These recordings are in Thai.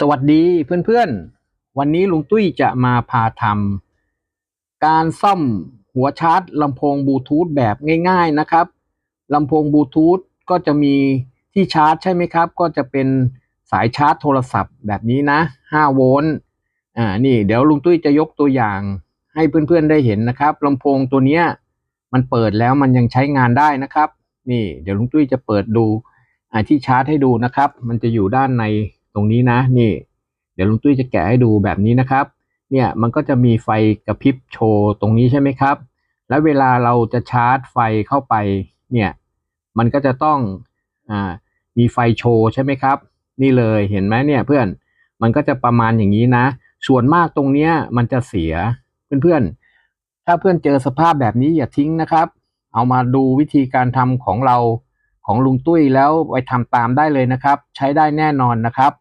สวัสดีเพื่อนๆ วันนี้ลุงตุ้ยจะมาพาทำการซ่อมหัวชาร์จลำโพงบลูทูธแบบง่ายๆนะครับลำโพงบลูทูธก็จะมีที่ชาร์จใช่ไหมครับ ก็จะเป็นสายชาร์จโทรศัพท์แบบนี้นะ 5 โวลต์อ่านี่เดี๋ยวลุงตุ้ยจะยกตัวอย่างให้เพื่อนๆได้เห็นนะครับลำโพงตัวเนี้ยมันเปิดแล้วมันยังใช้งานได้นะครับ นี่เดี๋ยวลุงตุ้ยจะเปิดดูที่ชาร์จให้ดูนะครับ มันจะอยู่ด้านใน ตรงนี้นะนี่ เดี๋ยวลุงตุ้ยจะแกะให้ดูแบบนี้นะครับ เนี่ยมันก็จะมีไฟกระพริบโชว์ตรงนี้ใช่ไหมครับ แล้วเวลาเราจะชาร์จไฟเข้าไปเนี่ยมันก็จะต้องอ่ามีไฟโชว์ใช่ไหมครับ นี่เลยเห็นไหมเนี่ยเพื่อนมันก็จะประมาณอย่างนี้นะ ส่วนมากตรงเนี้ยมันจะเสียเพื่อนๆ ถ้าเพื่อนเจอสภาพแบบนี้อย่าทิ้งนะครับ เอามาดูวิธีการทำของเราของลุงตุ้ยแล้วไปทำตามได้เลยนะครับ ใช้ได้แน่นอนนะครับ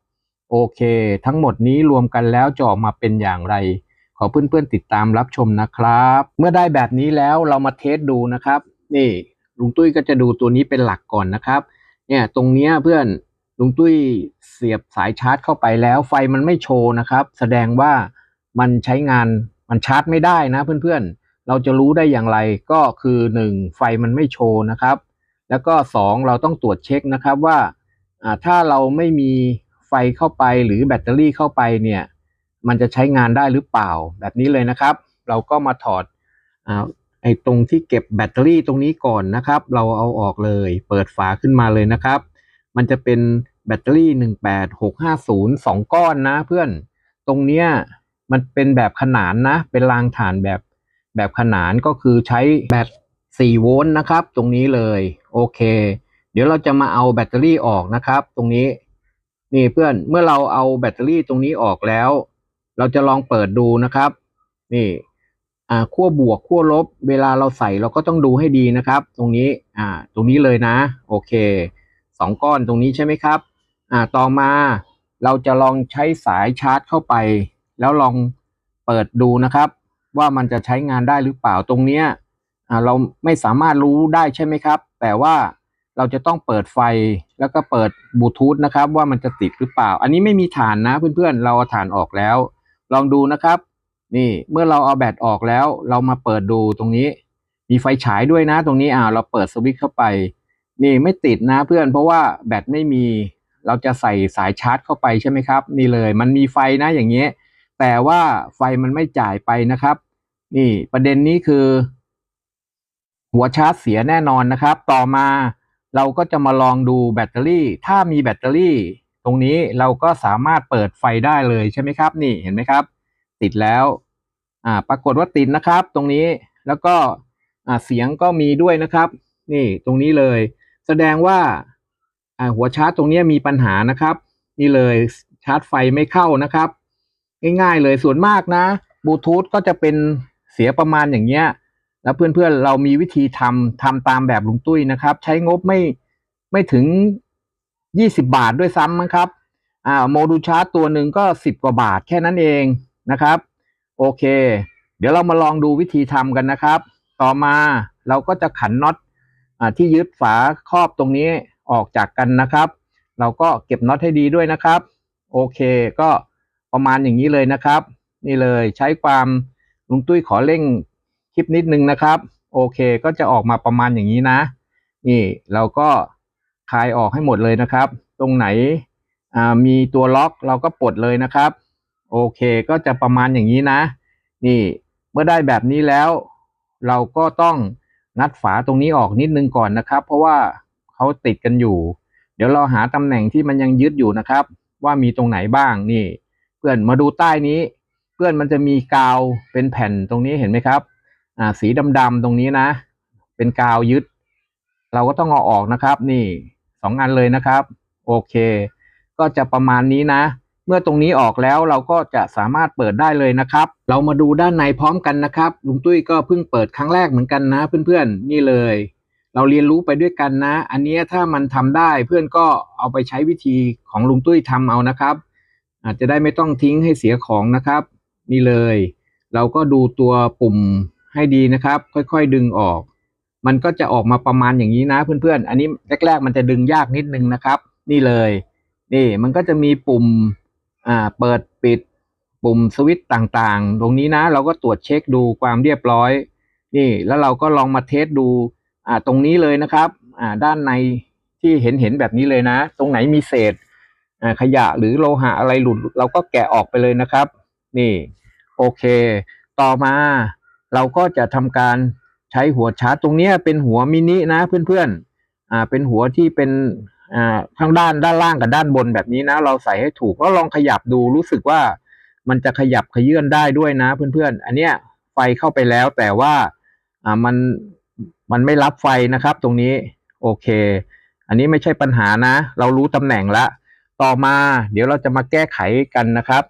โอเค ทั้งหมดนี้รวมกันแล้วจะออกมาเป็นอย่างไร ขอเพื่อนๆติดตามรับชมนะครับ เมื่อได้แบบนี้แล้วเรามาเทสดูนะครับ นี่ลุงตุ้ยก็จะดูตัวนี้เป็นหลักก่อนนะครับ เนี่ยตรงเนี้ยเพื่อนลุงตุ้ยเสียบสายชาร์จเข้าไปแล้ว ไฟมันไม่โชว์นะครับ แสดงว่ามันใช้งานมันชาร์จไม่ได้นะเพื่อนๆ เราจะรู้ได้อย่างไรก็คือหนึ่งไฟมันไม่โชว์นะครับ แล้วก็สองเราต้องตรวจเช็คนะครับว่าถ้าเราไม่มี เข้าไปหรือแบตเตอรี่เข้าไปเนี่ย มันจะใช้งานได้หรือเปล่าแบบนี้เลยนะครับ เราก็มาถอดอไอ้ตรงที่เก็บแบตเตอรี่ตรงนี้ก่อนนะครับ เราเอาออกเลย เปิดฝาขึ้นมาเลยนะครับ มันจะเป็นแบตเตอรี่ 18650 2 ก้อนนะเพื่อน ตรงเนี้ยมันเป็นแบบขนานนะ เป็นรางฐานแบบแบบขนานก็คือใช้แบต4โวลต์นะครับ ตรงนี้เลย โอเค เดี๋ยวเราจะมาเอาแบตเตอรี่ออกนะครับ ตรงนี้ นี่เพื่อนเมื่อเราเอาแบตเตอรี่ตรงนี้ออกแล้ว เราจะลองเปิดดูนะครับ นี่อ่าขั้วบวกขั้วลบ เวลาเราใส่เราก็ต้องดูให้ดีนะครับ ตรงนี้อ่าตรงนี้เลยนะ โอเคสองก้อนตรงนี้ใช่ไหมครับอ่าต่อมาเราจะลองใช้สายชาร์จเข้าไป แล้วลองเปิดดูนะครับ ว่ามันจะใช้งานได้หรือเปล่าตรงเนี้ยอ่าเราไม่สามารถรู้ได้ใช่ไหมครับ แต่ว่า เราจะต้องเปิดไฟแล้วก็เปิดบลูทูธนะครับว่ามันจะติดหรือเปล่า อันนี้ไม่มีฐานนะเพื่อนๆ เราเอาฐานออกแล้ว ลองดูนะครับ นี่เมื่อเราเอาแบตออกแล้ว เรามาเปิดดูตรงนี้ มีไฟฉายด้วยนะ ตรงนี้อ่าเราเปิดสวิตช์เข้าไป นี่ไม่ติดนะเพื่อน เพราะว่าแบตไม่มี เราจะใส่สายชาร์จเข้าไปใช่ไหมครับ นี่เลยมันมีไฟนะอย่างเงี้ยแต่ว่าไฟมันไม่จ่ายไปนะครับ นี่ประเด็นนี้คือ หัวชาร์จเสียแน่นอนนะครับ ต่อมา เราก็จะมาลองดูแบตเตอรี่ ถ้ามีแบตเตอรี่ ตรงนี้เราก็สามารถเปิดไฟได้เลยใช่ไหมครับ นี่เห็นไหมครับ ติดแล้ว อ่า ปรากฏว่าติดนะครับ ตรงนี้แล้วก็อ่าเสียงก็มีด้วยนะครับ นี่ตรงนี้เลย แสดงว่าอ่าหัวชาร์จตรงนี้มีปัญหานะครับ นี่เลยชาร์จไฟไม่เข้านะครับ ง่ายๆเลยส่วนมากนะบลูทูธก็จะเป็นเสียประมาณอย่างเงี้ย แล้วเพื่อนๆเรามีวิธีทำทำตามแบบลุงตุ้ยนะครับ ใช้งบไม่ไม่ถึงยี่สิบาทด้วยซ้ำมั้งครับอ่าโมดูลชาร์จตัวหนึ่งก็สิบกว่าบาทแค่นั้นเองนะครับ โอเค เดี๋ยวเรามาลองดูวิธีทำกันนะครับ ต่อมาเราก็จะขันน็อตอ่าที่ยึดฝาครอบตรงนี้ออกจากกันนะครับ เราก็เก็บน็อตให้ดีด้วยนะครับ โอเคก็ประมาณอย่างนี้เลยนะครับ นี่เลยใช้ความลุงตุ้ยขอเร่ง คลิปนิดนึงนะครับ โอเคก็จะออกมาประมาณอย่างนี้นะ นี่เราก็คลายออกให้หมดเลยนะครับ ตรงไหนมีตัวล็อกเราก็ปลดเลยนะครับ โอเคก็จะประมาณอย่างนี้นะ นี่เมื่อได้แบบนี้แล้ว เราก็ต้องงัดฝาตรงนี้ออกนิดนึงก่อนนะครับ เพราะว่าเขาติดกันอยู่ เดี๋ยวเราหาตำแหน่งที่มันยังยึดอยู่นะครับ ว่ามีตรงไหนบ้างนี่ เพื่อนมาดูใต้นี้ เพื่อนมันจะมีกาวเป็นแผ่นตรงนี้เห็นไหมครับ อ่าสีดำๆตรงนี้นะ เป็นกาวยึด เราก็ต้องเอาออกนะครับ นี่สองอันเลยนะครับ โอเค ก็จะประมาณนี้นะ เมื่อตรงนี้ออกแล้วเราก็จะสามารถเปิดได้เลยนะครับ เรามาดูด้านในพร้อมกันนะครับลุงตุ้ยก็เพิ่งเปิดครั้งแรกเหมือนกันนะ เพื่อนๆ นี่เลย เราเรียนรู้ไปด้วยกันนะ อันนี้ถ้ามันทำได้เพื่อนก็เอาไปใช้วิธีของลุงตุ้ยทำเอานะครับ อาจจะได้ไม่ต้องทิ้งให้เสียของนะครับ นี่เลย เราก็ดูตัวปุ่ม ให้ดีนะครับ ค่อยๆดึงออก มันก็จะออกมาประมาณอย่างนี้นะเพื่อนๆ อันนี้แรกๆ มันจะดึงยากนิดนึงนะครับ นี่เลย นี่มันก็จะมีปุ่มอ่าเปิดปิด ปุ่มสวิตช์ต่างๆ ตรงนี้นะ เราก็ตรวจเช็คดูความเรียบร้อย นี่แล้วเราก็ลองมาเทสดูอ่าตรงนี้เลยนะครับอ่าด้านในที่เห็นเห็นแบบนี้เลยนะ ตรงไหนมีเศษอ่าขยะหรือโลหะอะไรหลุด เราก็แกะออกไปเลยนะครับ นี่ โอเค ต่อมา เราก็จะทำการใช้หัวชาร์จตรงนี้เป็นหัวมินินะเพื่อนๆอ่าเป็นหัวที่เป็นอ่าข้างด้านด้านล่างกับด้านบนแบบนี้นะ เราใส่ให้ถูกแล้วลองขยับดูรู้สึกว่ามันจะขยับขยื่นได้ด้วยนะเพื่อนๆ อันเนี้ยไฟเข้าไปแล้วแต่ว่าอ่ามันมันไม่รับไฟนะครับ ตรงนี้โอเค อันนี้ไม่ใช่ปัญหานะ เรารู้ตำแหน่งละต่อมาเดี๋ยวเราจะมาแก้ไขกันนะครับ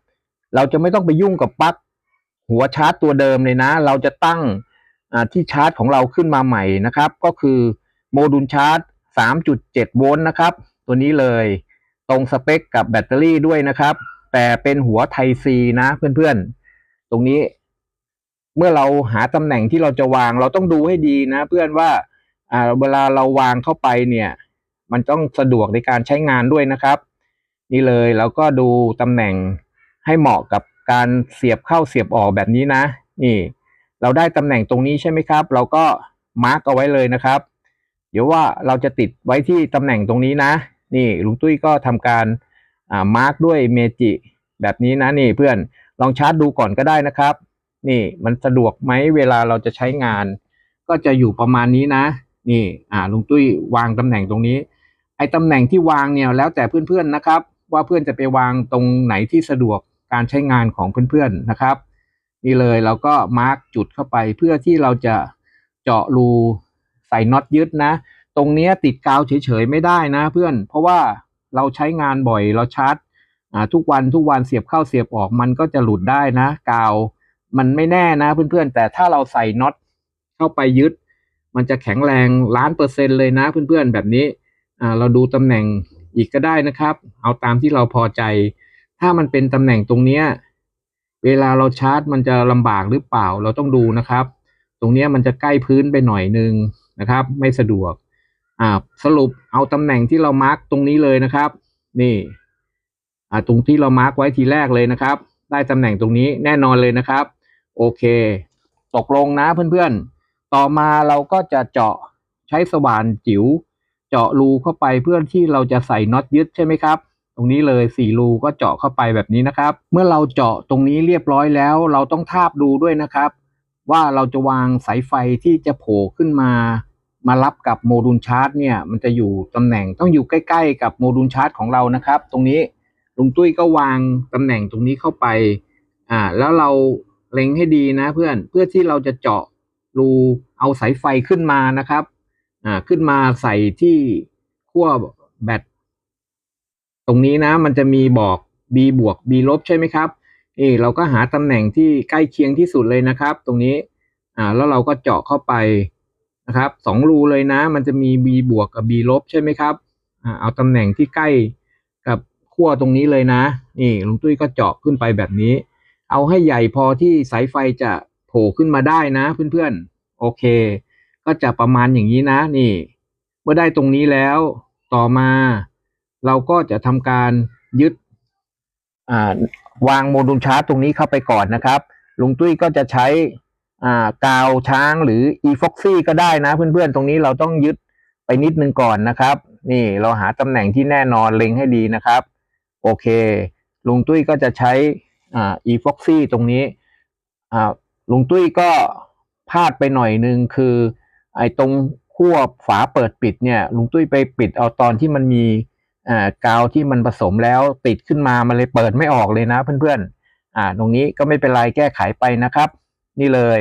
เราจะไม่ต้องไปยุ่งกับปลั๊ก หัวชาร์จตัวเดิมเลยนะ เราจะตั้งที่ชาร์จของเราขึ้นมาใหม่นะครับ ก็คือโมดูลชาร์จ 3.7 โวลต์นะครับ ตัวนี้เลยตรงสเปคกับแบตเตอรี่ด้วยนะครับ แต่เป็นหัวไทซีนะเพื่อนๆ ตรงนี้ เมื่อเราหาตำแหน่งที่เราจะวางเราต้องดูให้ดีนะ เพื่อนว่าเวลาเราวางเข้าไปเนี่ย มันต้องสะดวกในการใช้งานด้วยนะครับ นี่เลยเราก็ดูตำแหน่งให้เหมาะกับ การเสียบเข้าเสียบออกแบบนี้นะ นี่ เราได้ตำแหน่งตรงนี้ใช่ไหมครับ เราก็มาร์กเอาไว้เลยนะครับ เดี๋ยวว่าเราจะติดไว้ที่ตำแหน่งตรงนี้นะ นี่ลุงตุ้ยก็ทำการมาร์กด้วยเมจิแบบนี้นะนี่เพื่อนลองชาร์จดูก่อนก็ได้นะครับ นี่มันสะดวกไหมเวลาเราจะใช้งาน ก็จะอยู่ประมาณนี้นะ นี่อ่าลุงตุ้ยวางตำแหน่งตรงนี้ ไอ้ตำแหน่งที่วางเนี่ยแล้วแต่เพื่อนๆนะครับ ว่าเพื่อนจะไปวางตรงไหนที่สะดวก การใช้งานของเพื่อนๆนะครับ นี่เลยเราก็มาร์กจุดเข้าไปเพื่อที่เราจะเจาะรูใส่น็อตยึดนะ ตรงนี้ติดกาวเฉยๆไม่ได้นะเพื่อน เพราะว่าเราใช้งานบ่อยเราชาร์จทุกวันทุกวันเสียบเข้าเสียบออกมันก็จะหลุดได้นะ กาวมันไม่แน่นะเพื่อนๆ แต่ถ้าเราใส่น็อตเข้าไปยึด มันจะแข็งแรงล้านเปอร์เซ็นต์เลยนะเพื่อนๆแบบนี้เราดูตำแหน่งอีกก็ได้นะครับ เอาตามที่เราพอใจ ถ้ามันเป็นตำแหน่งตรงเนี้ยเวลาเราชาร์จมันจะลำบากหรือเปล่าเราต้องดูนะครับ ตรงเนี้ยมันจะใกล้พื้นไปหน่อยนึงนะครับ ไม่สะดวกอ่าสรุปเอาตำแหน่งที่เรามาร์กตรงนี้เลยนะครับ นี่อ่าตรงที่เรามาร์กไว้ทีแรกเลยนะครับ ได้ตำแหน่งตรงนี้แน่นอนเลยนะครับ โอเค ตกลงนะเพื่อนๆ ต่อมาเราก็จะเจาะใช้สว่านจิ๋ว เจาะรูเข้าไปเพื่อที่เราจะใส่น็อตยึดใช่ไหมครับ ตรงนี้เลยสี่รูก็เจาะเข้าไปแบบนี้นะครับ เมื่อเราเจาะตรงนี้เรียบร้อยแล้ว เราต้องทาบดูด้วยนะครับ ว่าเราจะวางสายไฟที่จะโผล่ขึ้นมา มารับกับโมดูลชาร์จเนี่ยมันจะอยู่ตำแหน่งต้องอยู่ใกล้ ๆ กับโมดูลชาร์จของเรานะครับ ตรงนี้ลุงตุ้ยก็วางตำแหน่งตรงนี้เข้าไปอ่าแล้วเราเล็งให้ดีนะเพื่อนเพื่อที่เราจะเจาะรูเอาสายไฟขึ้นมานะครับอ่าขึ้นมาใส่ที่ขั้วแบต ตรงนี้นะมันจะมีบอก B บวก B ลบใช่ไหมครับเออเราก็หาตำแหน่งที่ใกล้เคียงที่สุดเลยนะครับ ตรงนี้อ่าแล้วเราก็เจาะเข้าไปนะครับสองรูเลยนะ มันจะมี B บวกกับ B ลบใช่ไหมครับอ่าเอาตำแหน่งที่ใกล้กับขั้วตรงนี้เลยนะ นี่ลุงตุ้ยก็เจาะขึ้นไปแบบนี้ เอาให้ใหญ่พอที่สายไฟจะโผล่ขึ้นมาได้นะเพื่อนๆ โอเค ก็จะประมาณอย่างนี้นะ นี่ เมื่อได้ตรงนี้แล้ว ต่อมา เราก็จะทำการยึดวางโมดูลชาร์จตรงนี้เข้าไปก่อนนะครับ ลุงตุ้ยก็จะใช้กาวช้างหรือ e f o x y ก็ได้นะ เพื่อนๆ ตรงนี้เราต้องยึดไปนิดนึงก่อนนะครับ นี่เราหาตำแหน่งที่แน่นอนเล็งให้ดีนะครับ โอเค ลุงตุ้ยก็จะใช้อ่า e f o x y ตรงนี้ลุงตุ้ยก็พลาดไปหน่อยนึงคือ ไอ้ตรงขั้วฝาเปิดปิดเนี่ยลุงตุ้ยไปปิดเอาตอนที่มันมี กาวที่มันผสมแล้วติดขึ้นมามันเลยเปิดไม่ออกเลยนะเพื่อนๆอ่าตรงนี้ก็ไม่เป็นไรแก้ไขไปนะครับ นี่เลย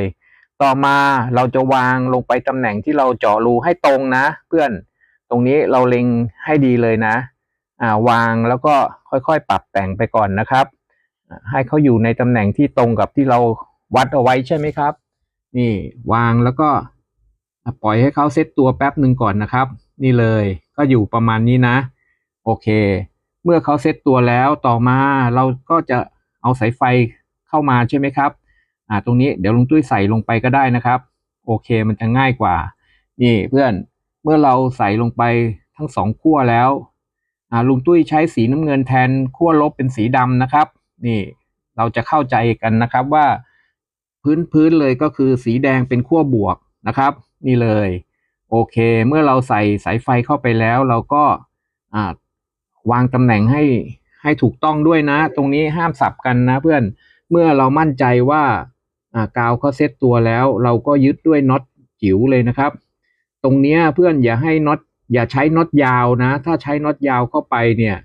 ต่อมาเราจะวางลงไปตำแหน่งที่เราเจาะรูให้ตรงนะ เพื่อนตรงนี้เราเล็งให้ดีเลยนะอ่าวางแล้วก็ค่อยๆ ปรับแต่งไปก่อนนะครับ ให้เขาอยู่ในตำแหน่งที่ตรงกับที่เราวัดเอาไว้ใช่ไหมครับ นี่วางแล้วก็ปล่อยให้เขาเซตตัวแป๊บหนึ่งก่อนนะครับ นี่เลยก็อยู่ประมาณนี้นะ โอเค เมื่อเขาเซตตัวแล้วต่อมาเราก็จะเอาสายไฟเข้ามาใช่ไหมครับ อ่า ตรงนี้เดี๋ยวลุงตุ้ยใส่ลงไปก็ได้นะครับ โอเค มันจะง่ายกว่า นี่เพื่อน เมื่อเราใส่ลงไปทั้งสองขั้วแล้ว อ่า ลุงตุ้ยใช้สีน้ำเงินแทนขั้วลบเป็นสีดำนะครับ นี่ เราจะเข้าใจกันนะครับว่า พื้นพื้นเลยก็คือสีแดงเป็นขั้วบวกนะครับ นี่เลย โอเค เมื่อเราใส่สายไฟเข้าไปแล้ว เราก็ อ่า วางตำแหน่งให้ให้ถูกต้องด้วยนะ ตรงนี้ห้ามสับกันนะเพื่อนเมื่อเรามั่นใจว่าอ่ากาวเขาเซตตัวแล้ว เราก็ยึดด้วยน็อตจิ๋วเลยนะครับ ตรงนี้เพื่อนอย่าให้น็อตอย่าใช้น็อตยาวนะ ถ้าใช้น็อตยาวเข้าไปเนี่ย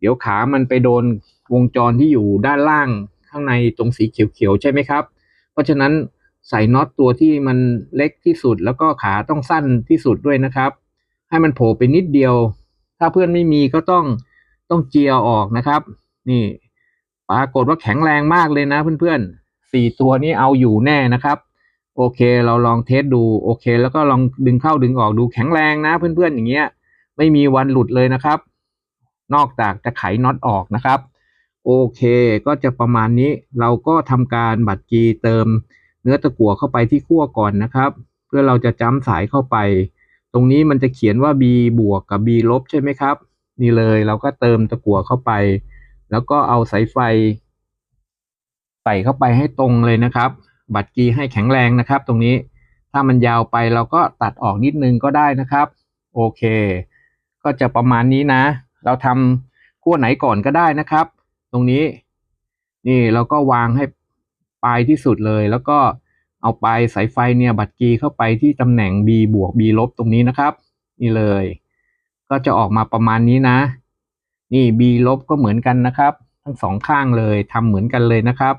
เดี๋ยวขามันไปโดนวงจรที่อยู่ด้านล่างข้างในตรงสีเขียวๆใช่ไหมครับ เพราะฉะนั้นใส่น็อตตัวที่มันเล็กที่สุด แล้วก็ขาต้องสั้นที่สุดด้วยนะครับ ให้มันโผล่ไปนิดเดียว ถ้าเพื่อนไม่มีก็ต้องต้องเจียออกนะครับ นี่ปรากฏว่าแข็งแรงมากเลยนะเพื่อนๆสี่ตัวนี้เอาอยู่แน่นะครับ โอเคเราลองเทสดูโอเค แล้วก็ลองดึงเข้าดึงออกดูแข็งแรงนะเพื่อนๆอย่างเงี้ย ไม่มีวันหลุดเลยนะครับ นอกจากจะไขน็อตออกนะครับ โอเคก็จะประมาณนี้เราก็ทำการบัดกีเติมเนื้อตะกั่วเข้าไปที่ขั้วก่อนนะครับ เพื่อเราจะจ้ำสายเข้าไป ตรงนี้มันจะเขียนว่า B บวกกับ B ลบใช่ไหมครับ นี่เลยเราก็เติมตะกั่วเข้าไป แล้วก็เอาสายไฟ ใส่เข้าไปให้ตรงเลยนะครับ บัดกีให้แข็งแรงนะครับ ตรงนี้ถ้ามันยาวไปเราก็ตัดออกนิดนึงก็ได้นะครับ โอเค ก็จะประมาณนี้นะ เราทำขั้วไหนก่อนก็ได้นะครับ ตรงนี้ นี่เราก็วางให้ปลายที่สุดเลยแล้วก็ เอาปลายสายไฟเนี่ยบัดกีเข้าไปที่ตำแหน่ง B บวก B ลบตรงนี้นะครับ นี่เลย ก็จะออกมาประมาณนี้นะ นี่ B ลบก็เหมือนกันนะครับ ทั้งสองข้างเลยทำเหมือนกันเลยนะครับ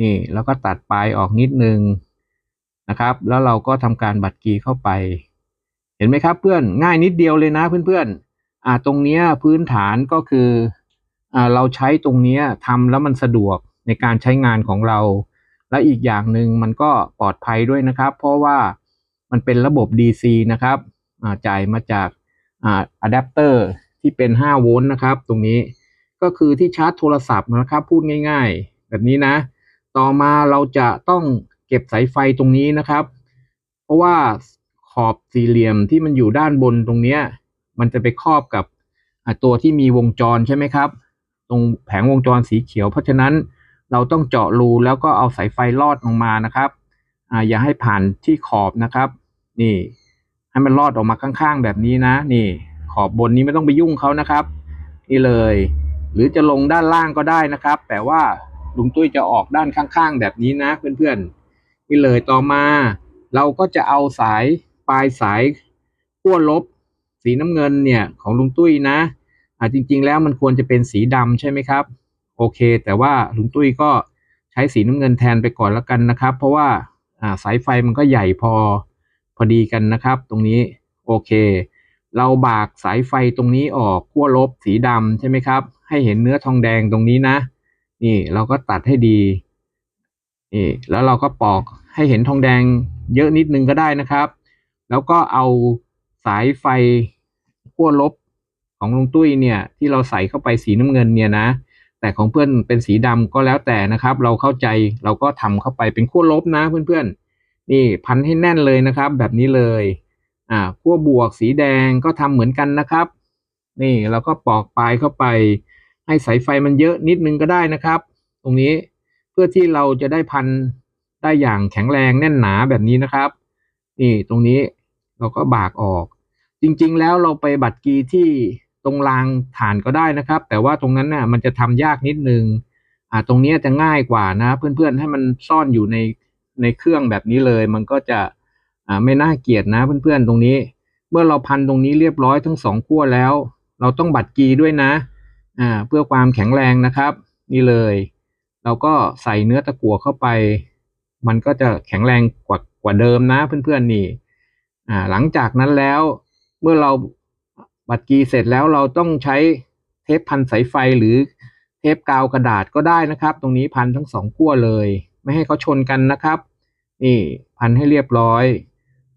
นี่แล้วก็ตัดปลายออกนิดนึงนะครับ แล้วเราก็ทำการบัดกีเข้าไป เห็นไหมครับเพื่อนง่ายนิดเดียวเลยนะเพื่อนๆอ่าตรงเนี้ยพื้นฐานก็คืออ่าเราใช้ตรงเนี้ยทำแล้วมันสะดวกในการใช้งานของเรา และอีกอย่างหนึ่งมันก็ปลอดภัยด้วยนะครับ เพราะว่ามันเป็นระบบ DC นะครับจ่ายมาจากอะแดปเตอร์ที่เป็น 5 โวลต์นะครับ ตรงนี้ก็คือที่ชาร์จโทรศัพท์นะครับ พูดง่ายๆ แบบนี้นะ ต่อมาเราจะต้องเก็บสายไฟตรงนี้นะครับ เพราะว่าขอบสี่เหลี่ยมที่มันอยู่ด้านบนตรงนี้ มันจะไปครอบกับตัวที่มีวงจรใช่ไหมครับ ตรงแผงวงจรสีเขียว เพราะฉะนั้น เราต้องเจาะรูแล้วก็เอาสายไฟลอดลงมานะครับออย่าให้ผ่านที่ขอบนะครับ นี่ ให้มันลอดออกมาข้างๆ แบบนี้นะ นี่ ขอบบนนี้ไม่ต้องไปยุ่งเขานะครับ นี่เลย หรือจะลงด้านล่างก็ได้นะครับ แต่ว่าลุงตุ้ยจะออกด้านข้างๆ แบบนี้นะเพื่อนๆนี่เลยต่อมา เราก็จะเอาสายปลายสายขั้วลบ สีน้ำเงินเนี่ยของลุงตุ้ยนะอ่าจริง ๆ แล้วมันควรจะเป็นสีดำใช่ไหมครับ โอเค แต่ว่าลุงตุ้ยก็ใช้สีน้ำเงินแทนไปก่อนแล้วกันนะครับ เพราะว่าสายไฟมันก็ใหญ่พอพอดีกันนะครับ ตรงนี้โอเค เราบากสายไฟตรงนี้ออกขั้วลบสีดำใช่ไหมครับ ให้เห็นเนื้อทองแดงตรงนี้นะ นี่เราก็ตัดให้ดีนี่แล้วเราก็ปอกให้เห็นทองแดงเยอะนิดนึงก็ได้นะครับ แล้วก็เอาสายไฟขั้วลบของลุงตุ้ยเนี่ยที่เราใส่เข้าไปสีน้ำเงินเนี่ยนะ แต่ของเพื่อนเป็นสีดำก็แล้วแต่นะครับ เราเข้าใจเราก็ทำเข้าไปเป็นขั้วลบนะเพื่อนๆ นี่พันให้แน่นเลยนะครับ แบบนี้เลยอ่าขั้วบวกสีแดงก็ทำเหมือนกันนะครับ นี่เราก็ปอกปลายเข้าไป ให้สายไฟมันเยอะนิดนึงก็ได้นะครับ ตรงนี้เพื่อที่เราจะได้พันได้อย่างแข็งแรงแน่นหนาแบบนี้นะครับนี่ตรงนี้เราก็บากออก จริงๆแล้วเราไปบัตรกีที่ ตรงรางฐานก็ได้นะครับ แต่ว่าตรงนั้นน่ะมันจะทำยากนิดนึงอ่าตรงนี้จะง่ายกว่านะ เพื่อนๆให้มันซ่อนอยู่ในในเครื่องแบบนี้เลย มันก็จะอ่าไม่น่าเกลียดนะเพื่อนๆตรงนี้ เมื่อเราพันตรงนี้เรียบร้อยทั้งสองขั้วแล้ว เราต้องบัตรกีด้วยนะอ่าเพื่อความแข็งแรงนะครับ นี่เลย เราก็ใส่เนื้อตะกั่วเข้าไป มันก็จะแข็งแรงกว่ากว่าเดิมนะเพื่อนๆนี่อ่าหลังจากนั้นแล้วเมื่อเรา บัดกีเสร็จแล้วเราต้องใช้เทปพันสายไฟหรือเทปกาวกระดาษก็ได้นะครับ ตรงนี้พันทั้งสองขั้วเลย ไม่ให้เขาชนกันนะครับ นี่พันให้เรียบร้อย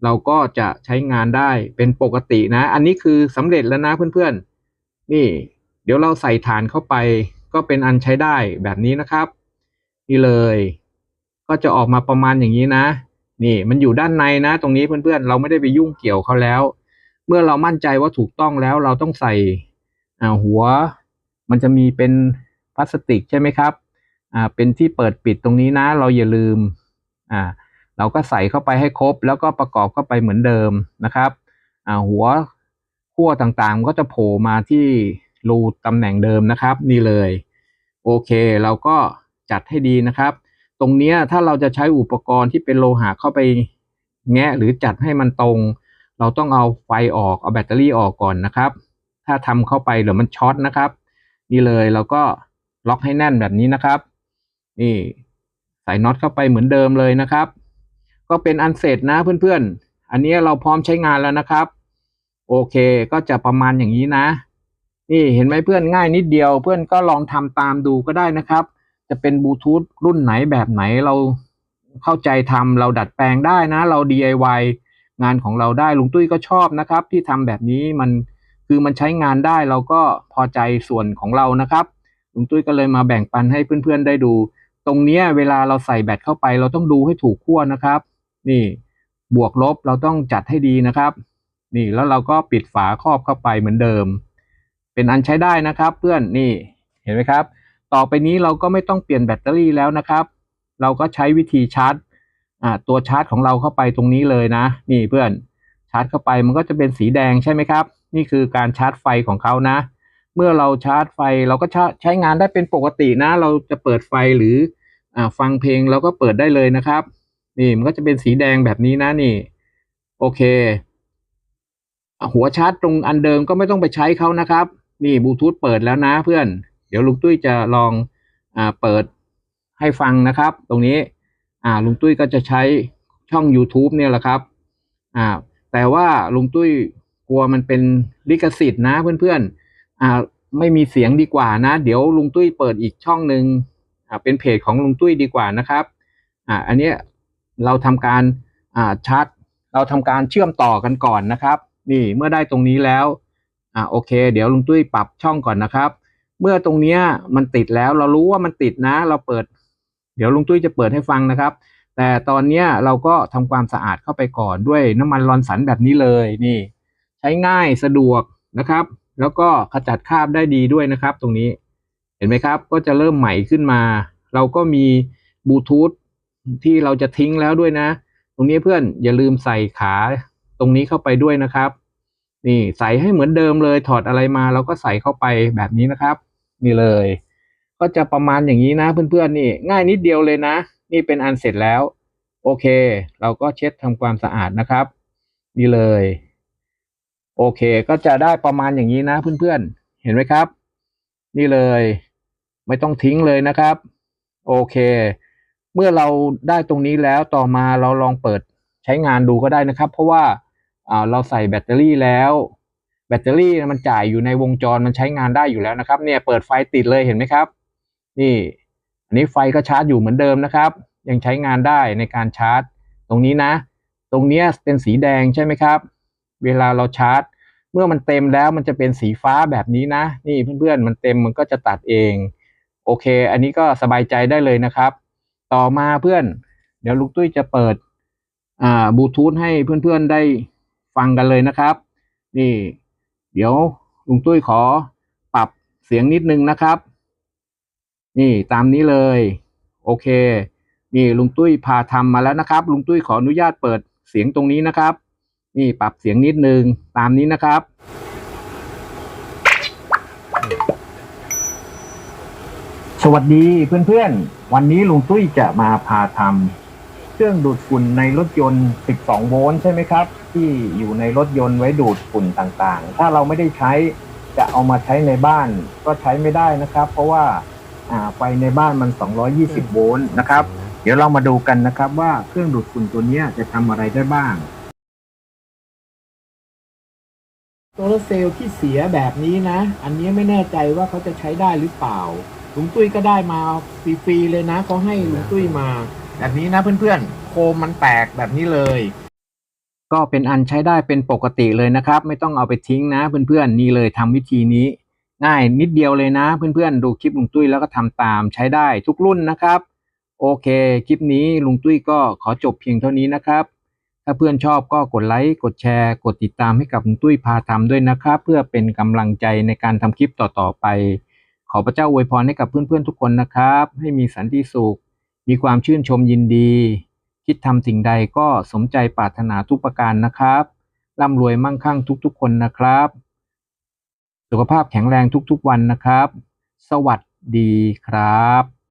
เราก็จะใช้งานได้เป็นปกตินะ อันนี้คือสำเร็จแล้วนะเพื่อนๆ นี่ เดี๋ยวเราใส่ฐานเข้าไป ก็เป็นอันใช้ได้แบบนี้นะครับ นี่เลย ก็จะออกมาประมาณอย่างนี้นะ นี่มันอยู่ด้านในนะ ตรงนี้เพื่อนๆ เราไม่ได้ไปยุ่งเกี่ยวเขาแล้ว เมื่อเรามั่นใจว่าถูกต้องแล้วเราต้องใส่หัว มันจะมีเป็นพลาสติกใช่ไหมครับเป็นที่เปิดปิดตรงนี้นะ เราอย่าลืมเราก็ใส่เข้าไปให้ครบ แล้วก็ประกอบเข้าไปเหมือนเดิมนะครับหัวขั้วต่างๆมันก็จะโผล่มาที่รูตำแหน่งเดิมนะครับ นี่เลย โอเค เราก็จัดให้ดีนะครับ ตรงนี้ถ้าเราจะใช้อุปกรณ์ที่เป็นโลหะเข้าไปแงะหรือจัดให้มันตรง เราต้องเอาไฟออกเอาแบตเตอรี่ออกก่อนนะครับ ถ้าทำเข้าไปเดี๋ยวมันช็อตนะครับ นี่เลยเราก็ล็อกให้แน่นแบบนี้นะครับ นี่ใส่น็อตเข้าไปเหมือนเดิมเลยนะครับ ก็เป็นอันเสร็จนะเพื่อนๆ อันนี้เราพร้อมใช้งานแล้วนะครับ โอเคก็จะประมาณอย่างนี้นะ นี่เห็นไหมเพื่อนง่ายนิดเดียว เพื่อนก็ลองทำตามดูก็ได้นะครับ จะเป็นบลูทูธรุ่นไหนแบบไหนเราเข้าใจทำเราดัดแปลงได้นะ เรา DIY งานของเราได้ลุงตุ้ยก็ชอบนะครับ ที่ทำแบบนี้มันคือมันใช้งานได้เราก็พอใจส่วนของเรานะครับลุงตุ้ยก็เลยมาแบ่งปันให้เพื่อนๆได้ดู ตรงเนี้ยเวลาเราใส่แบตเข้าไป เราต้องดูให้ถูกขั้วนะครับ นี่บวกลบเราต้องจัดให้ดีนะครับ นี่แล้วเราก็ปิดฝาครอบเข้าไปเหมือนเดิม เป็นอันใช้ได้นะครับ เพื่อนนี่เห็นไหมครับ ต่อไปนี้เราก็ไม่ต้องเปลี่ยนแบตเตอรี่แล้วนะครับ เราก็ใช้วิธีชาร์จ อ่าตัวชาร์จของเราเข้าไปตรงนี้เลยนะ นี่เพื่อนชาร์จเข้าไปมันก็จะเป็นสีแดงใช่ไหมครับ นี่คือการชาร์จไฟของเขานะ เมื่อเราชาร์จไฟเราก็ใช้งานได้เป็นปกตินะ เราจะเปิดไฟหรืออ่าฟังเพลงเราก็เปิดได้เลยนะครับ นี่มันก็จะเป็นสีแดงแบบนี้นะนี่ โอเค หัวชาร์จตรงอันเดิมก็ไม่ต้องไปใช้เขานะครับ นี่บลูทูธเปิดแล้วนะเพื่อน เดี๋ยวลุงตุ้ยจะลองอ่าเปิดให้ฟังนะครับ ตรงนี้ อ่าลุงตุ้ยก็จะใช้ช่อง YouTube เนี่ยแหละครับอ่าแต่ว่าลุงตุ้ยกลัวมันเป็นลิขสิทธิ์นะเพื่อนๆอ่าไม่มีเสียงดีกว่านะ เดี๋ยวลุงตุ้ยเปิดอีกช่องหนึ่งอ่าเป็นเพจของลุงตุ้ยดีกว่านะครับอ่าอันเนี้ยเราทำการอ่าชาร์จเราทำการเชื่อมต่อกันก่อนนะครับ นี่เมื่อได้ตรงนี้แล้วอ่าโอเค เดี๋ยวลุงตุ้ยปรับช่องก่อนนะครับ เมื่อตรงเนี้ยมันติดแล้วเรารู้ว่ามันติดนะ เราเปิด ดี๋ยวลุงตุ้ยจะเปิดให้ฟังนะครับ แต่ตอนเนี้ยเราก็ทำความสะอาดเข้าไปก่อนด้วยน้ำมันรอนสันแบบนี้เลยนี่ ใช้ง่ายสะดวกนะครับ แล้วก็ขจัดคราบได้ดีด้วยนะครับ ตรงนี้เห็นไหมครับ ก็จะเริ่มใหม่ขึ้นมา เราก็มีบลูทูธที่เราจะทิ้งแล้วด้วยนะ ตรงนี้เพื่อนอย่าลืมใส่ขาตรงนี้เข้าไปด้วยนะครับ นี่ใส่ให้เหมือนเดิมเลยถอดอะไรมาเราก็ใส่เข้าไปแบบนี้นะครับ นี่เลย ก็จะประมาณอย่างนี้นะเพื่อนๆนี่ง่ายนิดเดียวเลยนะ นี่เป็นอันเสร็จแล้ว โอเค เราก็เช็ดทำความสะอาดนะครับ นี่เลย โอเคก็จะได้ประมาณอย่างนี้นะเพื่อนๆ เห็นไหมครับ นี่เลย ไม่ต้องทิ้งเลยนะครับ โอเค เมื่อเราได้ตรงนี้แล้วต่อมาเราลองเปิดใช้งานดูก็ได้นะครับ เพราะว่าอ่าเราใส่แบตเตอรี่แล้วแบตเตอรี่มันจ่ายอยู่ในวงจรมันใช้งานได้อยู่แล้วนะครับ เนี่ยเปิดไฟติดเลยเห็นไหมครับ นี่อันนี้ไฟก็ชาร์จอยู่เหมือนเดิมนะครับ ยังใช้งานได้ในการชาร์จ ตรงนี้นะ ตรงนี้เป็นสีแดงใช่ไหมครับ เวลาเราชาร์จ เมื่อมันเต็มแล้วมันจะเป็นสีฟ้าแบบนี้นะ นี่เพื่อนๆมันเต็มมันก็จะตัดเอง โอเค อันนี้ก็สบายใจได้เลยนะครับ ต่อมาเพื่อน เดี๋ยวลูกตุ้ยจะเปิดอ่าบลูทูธให้เพื่อนๆได้ฟังกันเลยนะครับ นี่ เดี๋ยวลุงตุ้ยขอปรับเสียงนิดนึงนะครับ นี่ตามนี้เลย โอเค นี่ลุงตุ้ยพาทำมาแล้วนะครับ ลุงตุ้ยขออนุญาตเปิดเสียงตรงนี้นะครับ นี่ปรับเสียงนิดนึงตามนี้นะครับสวัสดีเพื่อนๆ วันนี้ลุงตุ้ยจะมาพาทำเครื่องดูดฝุ่นในรถยนต์ 12 โวลต์ใช่ไหมครับ ที่อยู่ในรถยนต์ไว้ดูดฝุ่นต่างๆ ถ้าเราไม่ได้ใช้จะเอามาใช้ในบ้านก็ใช้ไม่ได้นะครับ เพราะว่า อ่าไฟในบ้านมัน 220 โวลต์นะครับ เดี๋ยวเรามาดูกันนะครับว่าเครื่องดูดฝุ่นตัวเนี้ยจะทำอะไรได้บ้างโซลาร์เซลล์ที่เสียแบบนี้นะ อันนี้ไม่แน่ใจว่าเขาจะใช้ได้หรือเปล่าลุงตุ้ยก็ได้มาฟรีๆเลยนะเขาให้ลุงตุ้ยมา แบบนี้นะเพื่อนๆ โคมมันแตกแบบนี้เลย ก็เป็นอันใช้ได้เป็นปกติเลยนะครับ ไม่ต้องเอาไปทิ้งนะเพื่อนๆนี่เลยทำวิธีนี้ ง่ายนิดเดียวเลยนะ เพื่อนๆ ดูคลิปลุงตุ้ยแล้วก็ทำตามใช้ได้ทุกรุ่นนะครับ โอเค คลิปนี้ลุงตุ้ยก็ขอจบเพียงเท่านี้นะครับ ถ้าเพื่อนชอบก็กดไลค์กดแชร์ กดติดตามให้กับลุงตุ้ยพาทำด้วยนะครับ เพื่อเป็นกำลังใจในการทำคลิปต่อๆไป ขอพระเจ้าอวยพรให้กับเพื่อนๆทุกคนนะครับ ให้มีสันติสุข มีความชื่นชมยินดี คิดทำสิ่งใดก็สมใจปรารถนาทุกประการนะครับร่ำรวยมั่งคั่งทุกๆ คนนะครับ สุขภาพแข็งแรงทุกๆวันนะครับ สวัสดีครับ